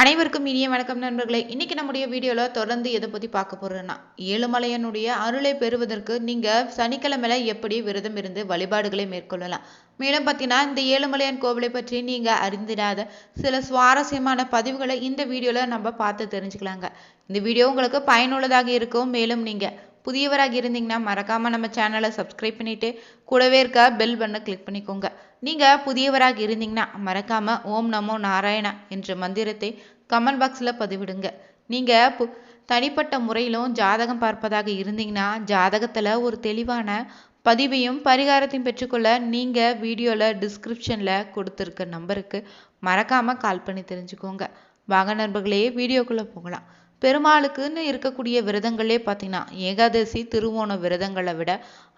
அனைவருக்கும் இனிய வணக்கம் நண்பர்களே. இன்னைக்கு நம்முடைய வீடியோவில் தொடர்ந்து எதை பற்றி பார்க்க போகிறோன்னா ஏழுமலையனுடைய அருளை பெறுவதற்கு நீங்கள் சனிக்கிழமையில எப்படி விரதம் இருந்து வழிபாடுகளை மேற்கொள்ளலாம். மேலும் பார்த்தீங்கன்னா இந்த ஏழுமலையான் கோவிலை பற்றி நீங்கள் அறிந்திடாத சில சுவாரஸ்யமான பதிவுகளை இந்த வீடியோவில் நம்ம பார்த்து தெரிஞ்சுக்கலாங்க. இந்த வீடியோ உங்களுக்கு பயனுள்ளதாக இருக்கும். மேலும் நீங்கள் புதியவராக இருந்தீங்கன்னா மறக்காமல் நம்ம சேனலை சப்ஸ்கிரைப் பண்ணிவிட்டு கூடவே இருக்க பெல் பண்ண கிளிக் பண்ணிக்கோங்க. நீங்கள் புதியவராக இருந்தீங்கன்னா மறக்காமல் ஓம் நமோ நாராயணா என்ற மந்திரத்தை கமெண்ட் பாக்ஸில் பதிவிடுங்க. நீங்கள் பு தனிப்பட்ட முறையிலும் ஜாதகம் பார்ப்பதாக இருந்தீங்கன்னா ஜாதகத்தில் ஒரு தெளிவான பதிவையும் பரிகாரத்தையும் பெற்றுக்கொள்ள நீங்கள் வீடியோவில் டிஸ்கிரிப்ஷனில் கொடுத்துருக்க நம்பருக்கு மறக்காமல் கால் பண்ணி தெரிஞ்சுக்கோங்க. வாங்க நண்பர்களே வீடியோக்குள்ளே போகலாம். பெருமாளுக்குன்னு இருக்கக்கூடிய விரதங்களே பார்த்தீங்கன்னா ஏகாதசி திருவோண விரதங்களை விட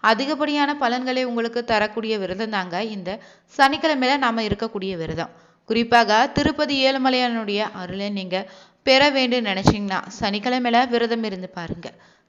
அதிகப்படியான பலன்களை உங்களுக்கு தரக்கூடிய விரதம் தாங்க இந்த சனிக்கிழமையில நாம இருக்கக்கூடிய விரதம். குறிப்பாக திருப்பதி ஏழுமலையானுடைய அருளை நீங்க பெற வேண்டும் நினைச்சீங்கன்னா சனிக்கிழமையில விரதம் இருந்து பாருங்க.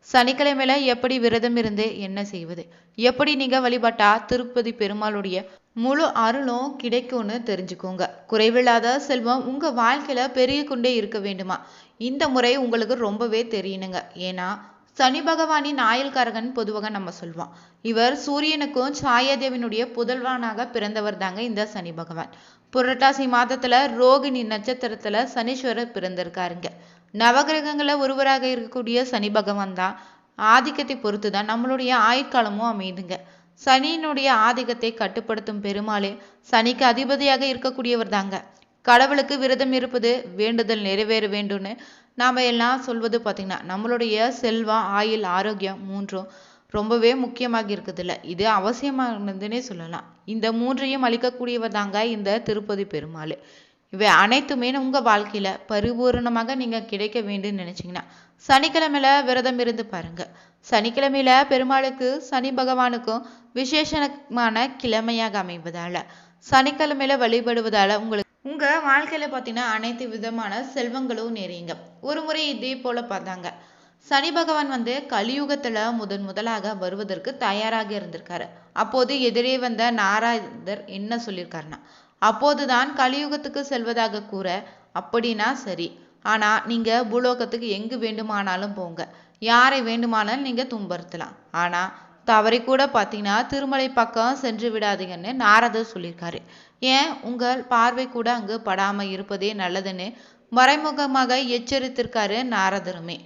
சனிக்கிழமையில எப்படி விரதம் இருந்து என்ன செய்வது? எப்படி நீங்க வழிபட்டா திருப்பதி பெருமாளுடைய முழு அருளும் கிடைக்கும்னு தெரிஞ்சுக்கோங்க. குறைவில்லாத செல்வம் உங்க வாழ்க்கையில பெருகி கொண்டே இருக்க வேண்டுமா? இந்த முறை உங்களுக்கு ரொம்பவே தெரியணுங்க. ஏன்னா சனி பகவானின் ஆயுள்காரகன் பொதுவாக நம்ம சொல்வோம். இவர் சூரியனுக்கும் சாயாதேவனுடைய புதல்வானாக பிறந்தவர் தாங்க இந்த சனி பகவான். புரட்டாசி மாதத்துல ரோகிணி நட்சத்திரத்துல சனீஸ்வரர் பிறந்திருக்காருங்க. நவகிரகங்கள ஒருவராக இருக்கக்கூடிய சனி பகவான் தான் ஆதிக்கத்தை பொறுத்து தான் நம்மளுடைய ஆயுட்காலமும் அமையுதுங்க. சனியினுடைய ஆதிக்கத்தை கட்டுப்படுத்தும் பெருமாளே சனிக்கு அதிபதியாக இருக்கக்கூடியவர் தாங்க கடவுளுக்கு விரதம் இருப்பது வேண்டுதல் நிறைவேற வேண்டும்னு நாம் எல்லாம் சொல்வது பார்த்திங்கன்னா நம்மளுடைய செல்வம் ஆயுள் ஆரோக்கியம் மூன்றும் ரொம்பவே முக்கியமாக இருக்குதுல்ல. இது அவசியமானதுன்னே சொல்லலாம். இந்த மூன்றையும் அளிக்கக்கூடியவர் தாங்க இந்த திருப்பதி பெருமாள். இவை அனைத்துமே உங்கள் வாழ்க்கையில் பரிபூரணமாக நீங்கள் கிடைக்க வேண்டும்னு நினச்சிங்கன்னா சனிக்கிழமையில விரதம் இருந்து பாருங்கள் சனிக்கிழமையில பெருமாளுக்கு சனி பகவானுக்கும் விசேஷமான கிழமையாக அமைவதால சனிக்கிழமையில வழிபடுவதால உங்களுக்கு உங்க வாழ்க்கையில பார்த்தீங்கன்னா அனைத்து விதமான செல்வங்களும் நிறையுங்க. ஒரு முறை இதே போல பார்த்தாங்க. சனி பகவான் வந்து கலியுகத்துல முதன் முதலாக வருவதற்கு தயாராக இருந்திருக்காரு. அப்போது எதிரே வந்த நாராயணர் என்ன சொல்லியிருக்காருன்னா அப்போதுதான் கலியுகத்துக்கு செல்வதாக கூற அப்படின்னா சரி. ஆனால் நீங்கள் பூலோகத்துக்கு எங்கு வேண்டுமானாலும் போங்க. யாரை வேண்டுமானாலும் நீங்கள் துன்புறுத்தலாம். ஆனால் தவறி கூட பார்த்தீங்கன்னா திருமலை பக்கம் சென்று விடாதீங்கன்னு நாரதர் சொல்லியிருக்காரு. ஏன்? உங்கள் பார்வை கூட அங்கு படாமல் இருப்பதே நல்லதுன்னு மறைமுகமாக எச்சரித்திருக்காரு நாரதருமே.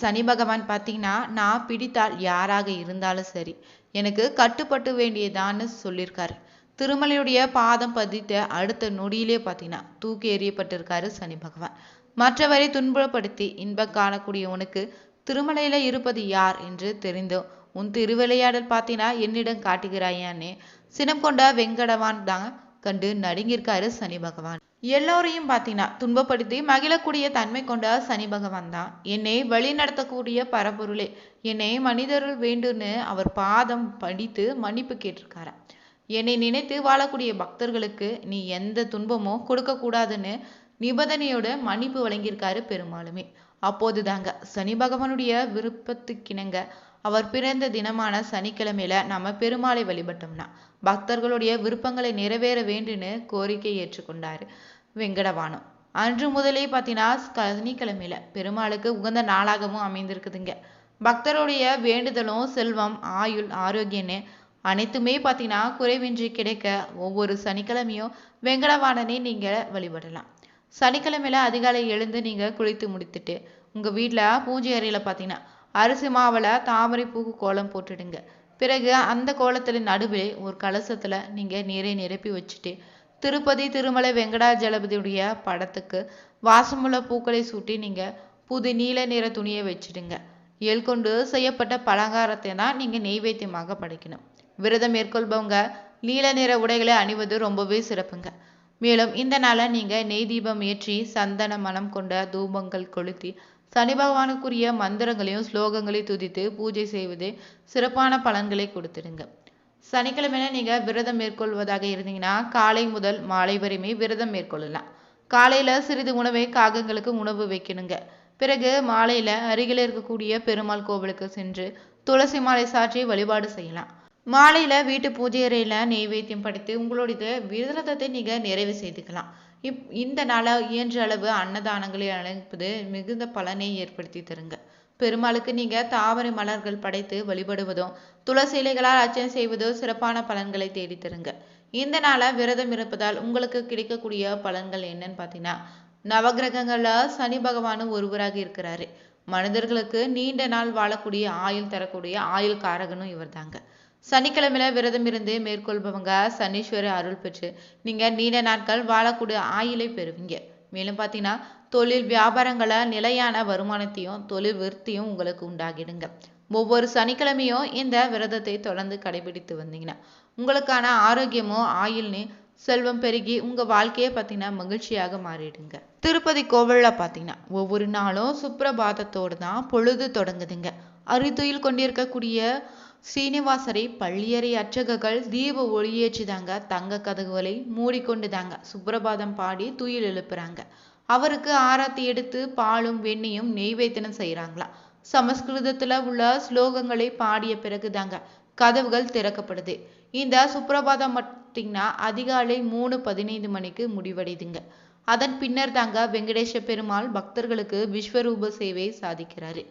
சனி பகவான் பார்த்தீங்கன்னா நான் பிடித்தால் யாராக இருந்தாலும் சரி எனக்கு கட்டுப்பட்டு வேண்டியதான்னு சொல்லியிருக்காரு. திருமலையுடைய பாதம் பதித்த அடுத்த நொடியிலே பார்த்தீங்கன்னா தூக்கி எறியப்பட்டிருக்காரு சனி பகவான். மற்றவரை துன்பப்படுத்தி இன்பம் காணக்கூடியவனுக்கு திருமலையில இருப்பது யார் என்று தெரிந்தோ உன் திருவிளையாடல் பார்த்தினா என்னிடம் காட்டுகிறாயான்னு சினம் கொண்ட வெங்கடவான் தான் கண்டு நடுங்கியிருக்காரு சனி பகவான். எல்லோரையும் பார்த்தீங்கன்னா துன்பப்படுத்தி மகிழக்கூடிய தன்மை கொண்ட சனி பகவான் தான். என்னை வழி நடத்தக்கூடிய பரபொருளே என்னை மனிதருள் வேண்டும்னு அவர் பாதம் படித்து மன்னிப்பு கேட்டிருக்காராம் என்னை நினைத்து வாழக்கூடிய பக்தர்களுக்கு நீ எந்த துன்பமோ கொடுக்க கூடாதுன்னு நிபந்தனையோட மன்னிப்பு வழங்கியிருக்காரு பெருமாளுமே அப்போதுதாங்க சனி பகவானுடைய விருப்பத்துக்கிணங்க அவர் பிறந்த தினமான சனிக்கிழமையில நம்ம பெருமாளை வழிபட்டோம்னா பக்தர்களுடைய விருப்பங்களை நிறைவேற வேண்டுன்னு கோரிக்கை ஏற்றுக்கொண்டாரு வெங்கடவானம் அன்று முதலே பார்த்தீங்கன்னா சனிக்கிழமையில பெருமாளுக்கு உகந்த நாளாகவும் அமைந்திருக்குதுங்க. பக்தருடைய வேண்டுதலும் செல்வம் ஆயுள் ஆரோக்கியன்னு அனைத்துமே பார்த்தீங்கன்னா குறைவின்றி கிடைக்க ஒவ்வொரு சனிக்கிழமையும் வெங்கடவாணனை நீங்கள் வழிபடலாம். சனிக்கிழமையில அதிகாலை எழுந்து நீங்க குளித்து முடித்துட்டு உங்க வீட்டுல பூஜை அறையில பார்த்தீங்கன்னா அரிசி மாவுல தாமரை பூக்கு கோலம் போட்டுடுங்க. பிறகு அந்த கோலத்துல நடுவில் ஒரு கலசத்துல நீங்க நீரை நிரப்பி வச்சுட்டு திருப்பதி திருமலை வெங்கடாஜலபதியுடைய படத்துக்கு வாசமுள்ள பூக்களை சூட்டி நீங்க புது நீல நிற துணியை வச்சுடுங்க. எல் கொண்டு செய்யப்பட்ட பலகாரத்தை தான் நீங்க நெய்வேத்தியமாக படைக்கணும். விரதம் மேற்கொள்பவங்க நீல நிற உடைகளை அணிவது ரொம்பவே சிறப்புங்க. மேலும் இந்த நாளை நீங்க நெய் தீபம் ஏற்றி சந்தன மனம் கொண்ட தூபங்கள் கொளுத்தி சனி பகவானுக்குரிய மந்திரங்களையும் ஸ்லோகங்களையும் துதித்து பூஜை செய்வது சிறப்பான பலன்களை கொடுத்துடுங்க. சனிக்கிழமையில நீங்க விரதம் மேற்கொள்வதாக இருந்தீங்கன்னா காலை முதல் மாலை வரையுமே விரதம் மேற்கொள்ளலாம். காலையில சிறிது உணவை காகங்களுக்கு உணவு வைக்கணுங்க. பிறகு மாலையில அருகில் இருக்கக்கூடிய பெருமாள் கோவிலுக்கு சென்று துளசி மாலை சாற்றி வழிபாடு செய்யலாம். மாலையில வீட்டு பூஜை அறையில் நெய்வேத்தியம் படைத்து உங்களுடைய விரதத்தை நீங்க நிறைவு செய்துக்கலாம். இப் இந்த நாள இயன்ற அளவு அன்னதானங்களை அழைப்பது மிகுந்த பலனை ஏற்படுத்தி தருங்க. பெருமாளுக்கு நீங்க தாவரை மலர்கள் படைத்து வழிபடுவதும் துளசி இலைகளால் அர்ச்சனை செய்வதோ சிறப்பான பலன்களை தேடி தருங்க. இந்த நாள விரதம் இருப்பதால் உங்களுக்கு கிடைக்கக்கூடிய பலன்கள் என்னன்னு பார்த்தீங்கன்னா நவகிரகங்களில் சனி பகவானும் ஒருவராக இருக்கிறாரு. மனிதர்களுக்கு நீண்ட நாள் வாழக்கூடிய ஆயுள் தரக்கூடிய ஆயுள் காரகனும் இவர் தாங்க சனிக்கிழமையில விரதம் இருந்து மேற்கொள்பவங்க சனீஸ்வரர் அருள் பெற்று நீங்க நீண்ட நாட்கள் வாழக்கூடிய ஆயுளை பெறுவீங்க. மேலும் பார்த்தீங்கன்னா தொழில் வியாபாரங்களை நிலையான வருமானத்தையும் தொழில் விருத்தியும் உங்களுக்கு உண்டாகிடுங்க. ஒவ்வொரு சனிக்கிழமையும் இந்த விரதத்தை தொடர்ந்து கடைபிடித்து வந்தீங்கன்னா உங்களுக்கான ஆரோக்கியமும் ஆயுள்னு செல்வம் பெருகி உங்க வாழ்க்கையை பார்த்தீங்கன்னா மகிழ்ச்சியாக மாறிடுங்க. திருப்பதி கோவில்ல பார்த்தீங்கன்னா ஒவ்வொரு நாளும் சுப்பிரபாதத்தோடு தான் பொழுது தொடங்குதுங்க. அரிதுயில் கொண்டிருக்கக்கூடிய சீனிவாசரை பள்ளியறை அர்ச்சகர்கள் தீப ஒளியேற்றிதாங்க தங்க கதவுகளை மூடிக்கொண்டுதாங்க சுப்பிரபாதம் பாடி துயில் எழுப்புறாங்க. அவருக்கு ஆராத்தி எடுத்து பாலும் வெண்ணையும் நெய்வேத்தனம் செய்கிறாங்களாம் சமஸ்கிருதத்துல உள்ள ஸ்லோகங்களை பாடிய பிறகுதாங்க கதவுகள் திறக்கப்படுது. இந்த சுப்பிரபாதம் பார்த்தீங்கன்னா அதிகாலை மூணு பதினைந்து மணிக்கு முடிவடையுதுங்க. அதன் பின்னர் தாங்க வெங்கடேஷ பெருமாள் பக்தர்களுக்கு விஸ்வரூப சேவை சாதிக்கிறாரு.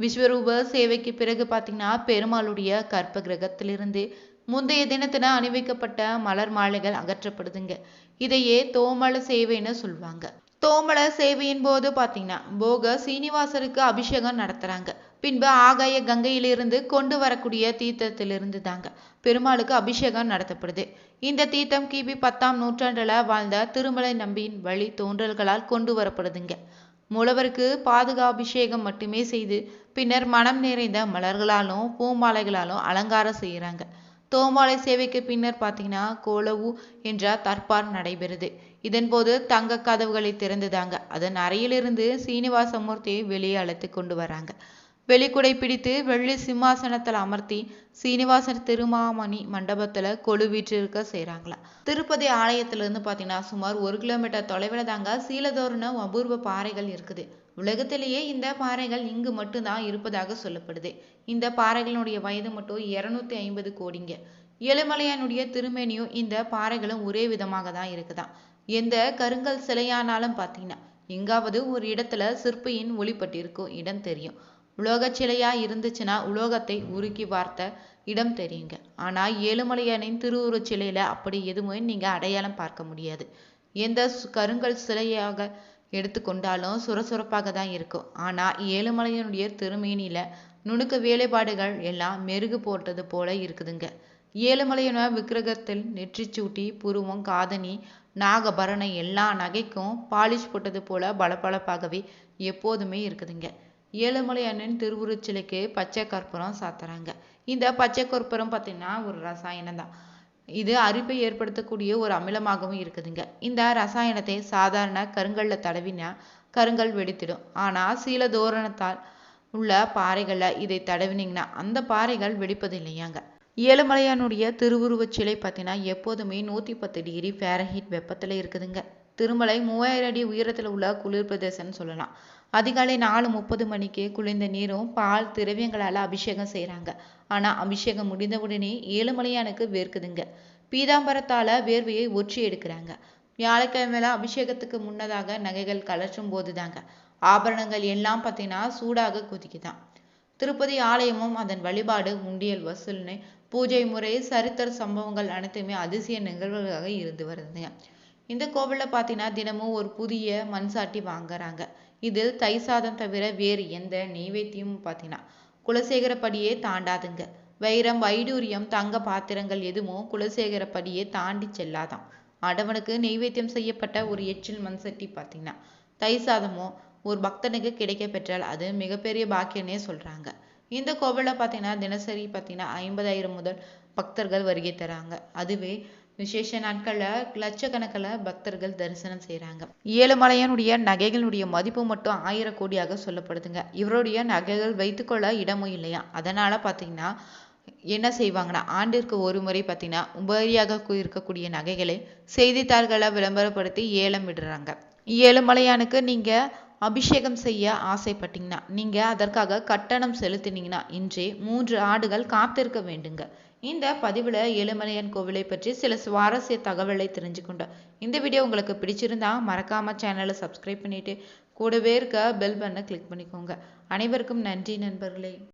விஸ்வரூப சேவைக்கு பிறகு பார்த்தீங்கன்னா பெருமாளுடைய கற்ப கிரகத்திலிருந்து முந்தைய தினத்தின அணிவிக்கப்பட்ட மலர் மாலைகள் அகற்றப்படுதுங்க. இதையே தோமள சேவைன்னு சொல்லுவாங்க தோமள சேவையின் போது பார்த்தீங்கன்னா போக சீனிவாசருக்கு அபிஷேகம் நடத்துறாங்க. பின்பு ஆகாய கங்கையிலிருந்து கொண்டு வரக்கூடிய தீர்த்தத்திலிருந்து தாங்க பெருமாளுக்கு அபிஷேகம் நடத்தப்படுது. இந்த தீர்த்தம் கிபி பத்தாம் நூற்றாண்டுல வாழ்ந்த திருமலை நம்பியின் வழி தோன்றல்களால் கொண்டு வரப்படுதுங்க. மூலவருக்கு பாதுகாபிஷேகம் மட்டுமே செய்து பின்னர் மனம் நிறைந்த மலர்களாலும் பூமாலைகளாலும் அலங்காரம் செய்கிறாங்க தோமாலை சேவைக்கு பின்னர் பார்த்தீங்கன்னா கோலவு என்ற தற்பார் நடைபெறுது. இதன்போது தங்க கதவுகளை திறந்துதாங்க. அதன் அறையிலிருந்து சீனிவாசமூர்த்தியை வெளியே அழைத்து கொண்டு வராங்க. வெளிக்குடை பிடித்து வெள்ளி சிம்மாசனத்துல அமர்த்தி சீனிவாசன் திருமாமணி மண்டபத்துல கொழு வீற்றிருக்க செய்கிறாங்களா திருப்பதி ஆலயத்துல இருந்து பாத்தீங்கன்னா சுமார் ஒரு கிலோமீட்டர் தொலைவில் தாங்க சீலதோரண அபூர்வ பாறைகள் இருக்குது. உலகத்திலேயே இந்த பாறைகள் இங்கு மட்டும்தான் இருப்பதாக சொல்லப்படுது. இந்த பாறைகளினுடைய வயது மட்டும் இருநூத்தி ஐம்பது கோடிங்க. ஏழுமலையானுடைய திருமேனியும் இந்த பாறைகளும் ஒரே விதமாக தான் இருக்குதாம். எந்த கருங்கல் சிலையானாலும் பார்த்தீங்கன்னா எங்காவது ஒரு இடத்துல சிற்பியின் ஒளிப்பட்டிருக்கும் இடம் தெரியும். உலோகச் சிலையா இருந்துச்சுன்னா உலோகத்தை உருக்கி பார்த்த இடம் தெரியுங்க. ஆனா ஏழுமலையானின் திருவுருவச் சிலையில அப்படி எதுவுமே நீங்க அடையாளம் பார்க்க முடியாது. எந்த கருங்கல் சிலையாக எடுத்துக்கொண்டாலும் சுரசுரப்பாக தான் இருக்கும். ஆனா ஏழுமலையனுடைய திருமேனியில நுணுக்க வேலைப்பாடுகள் எல்லாம் மெருகு போட்டது போல இருக்குதுங்க. ஏழுமலையன விக்கிரகத்தில் நெற்றிச்சூட்டி புருவம் காதணி நாகபரணை எல்லா நகைக்கும் பாலிஷ் போட்டது போல பளபளப்பாகவே எப்போதுமே இருக்குதுங்க. ஏழுமலையானின் திருவுருவச் சிலைக்கு பச்சை கற்பூரம் சாத்துறாங்க. இந்த பச்சை கற்பூரம் பார்த்தீங்கன்னா ஒரு ரசாயனம் தான். இது அரிப்பை ஏற்படுத்தக்கூடிய ஒரு அமிலமாகவும் இருக்குதுங்க. இந்த ரசாயனத்தை சாதாரண கருங்கல்ல தடவினா கருங்கல் வெடித்திடும். ஆனால் சீல தோரணத்தால் உள்ள பாறைகளில் இதை தடவினீங்கன்னா அந்த பாறைகள் வெடிப்பது இல்லையாங்க. ஏழுமலையானுடைய திருவுருவச் சிலை பார்த்தீங்கன்னா எப்போதுமே நூற்றி பத்து டிகிரி ஃபேரஹீட் வெப்பத்தில் இருக்குதுங்க. திருமலை மூவாயிரம் அடி உயரத்துல உள்ள குளிர் பிரதேசம்னு சொல்லலாம். அதிகாலை நாலு முப்பது மணிக்கு குளிர்ந்த நீரும் பால் திரவியங்களால அபிஷேகம் செய்கிறாங்க ஆனா அபிஷேகம் முடிந்தவுடனே ஏழுமலையானுக்கு வேர்க்குதுங்க. பீதாம்பரத்தால வேர்வையை ஒற்றி எடுக்கிறாங்க. வியாழக்கிழமையில அபிஷேகத்துக்கு முன்னதாக நகைகள் கலற்றும் போதுதாங்க. ஆபரணங்கள் எல்லாம் பார்த்தீங்கன்னா சூடாக கொதிக்குதான். திருப்பதி ஆலயமும் அதன் வழிபாடு உண்டியல் வசூல்னு பூஜை முறை சரித்திர சம்பவங்கள் அனைத்துமே அதிசய நிகழ்வுகளாக இருந்து வருதுங்க. இந்த கோவிலில் பார்த்தீங்கன்னா தினமும் ஒரு புதிய மண் சாட்டி வாங்குறாங்க. இதில் தை சாதம் தவிர வேறு எந்த நெய்வேத்தியமும் பார்த்தீங்கன்னா குலசேகரப்படியே தாண்டாதுங்க. வைரம் வைடூரியம் தங்க பாத்திரங்கள் எதுவும் குலசேகரப்படியே தாண்டி செல்லாதாம். ஆடவனுக்கு நெய்வேத்தியம் செய்யப்பட்ட ஒரு எச்சில் மண் சட்டி பார்த்தீங்கன்னா தை சாதமோ ஒரு பக்தனுக்கு கிடைக்க பெற்றால் அது மிகப்பெரிய பாக்கியன்னே சொல்றாங்க. இந்த கோவிலில் பார்த்தீங்கன்னா தினசரி பார்த்தீங்கன்னா ஐம்பதாயிரம் முதல் பக்தர்கள் வருகை தராங்க. அதுவே விசேஷ நாட்கள்ல லட்சக்கணக்கில் பக்தர்கள் தரிசனம் செய்கிறாங்க ஏழுமலையானுடைய நகைகளுடைய மதிப்பு மட்டும் ஆயிரம் கோடியாக சொல்லப்படுதுங்க. இவருடைய நகைகள் வைத்துக்கொள்ள இடமும் இல்லையா? அதனால பார்த்தீங்கன்னா என்ன செய்வாங்கன்னா ஆண்டிற்கு ஒரு முறை பார்த்தீங்கன்னா உபரியாக இருக்கக்கூடிய நகைகளை செய்தித்தாள்களை விளம்பரப்படுத்தி ஏலம் விடுறாங்க. ஏழுமலையானுக்கு நீங்கள் அபிஷேகம் செய்ய ஆசைப்பட்டீங்கன்னா நீங்கள் அதற்காக கட்டணம் செலுத்தினீங்கன்னா இன்றே மூன்று ஆடுகள் காத்திருக்க வேண்டுங்க. இந்த பதிவில் ஏழுமலையான் கோவிலை பற்றி சில சுவாரஸ்ய தகவலை தெரிஞ்சுக்கொண்டோம். இந்த வீடியோ உங்களுக்கு பிடிச்சிருந்தா மறக்காமல் சேனலை சப்ஸ்கிரைப் பண்ணிவிட்டு கூடவே இருக்க பெல் பண்ணை கிளிக் பண்ணிக்கோங்க. அனைவருக்கும் நன்றி நண்பர்களே.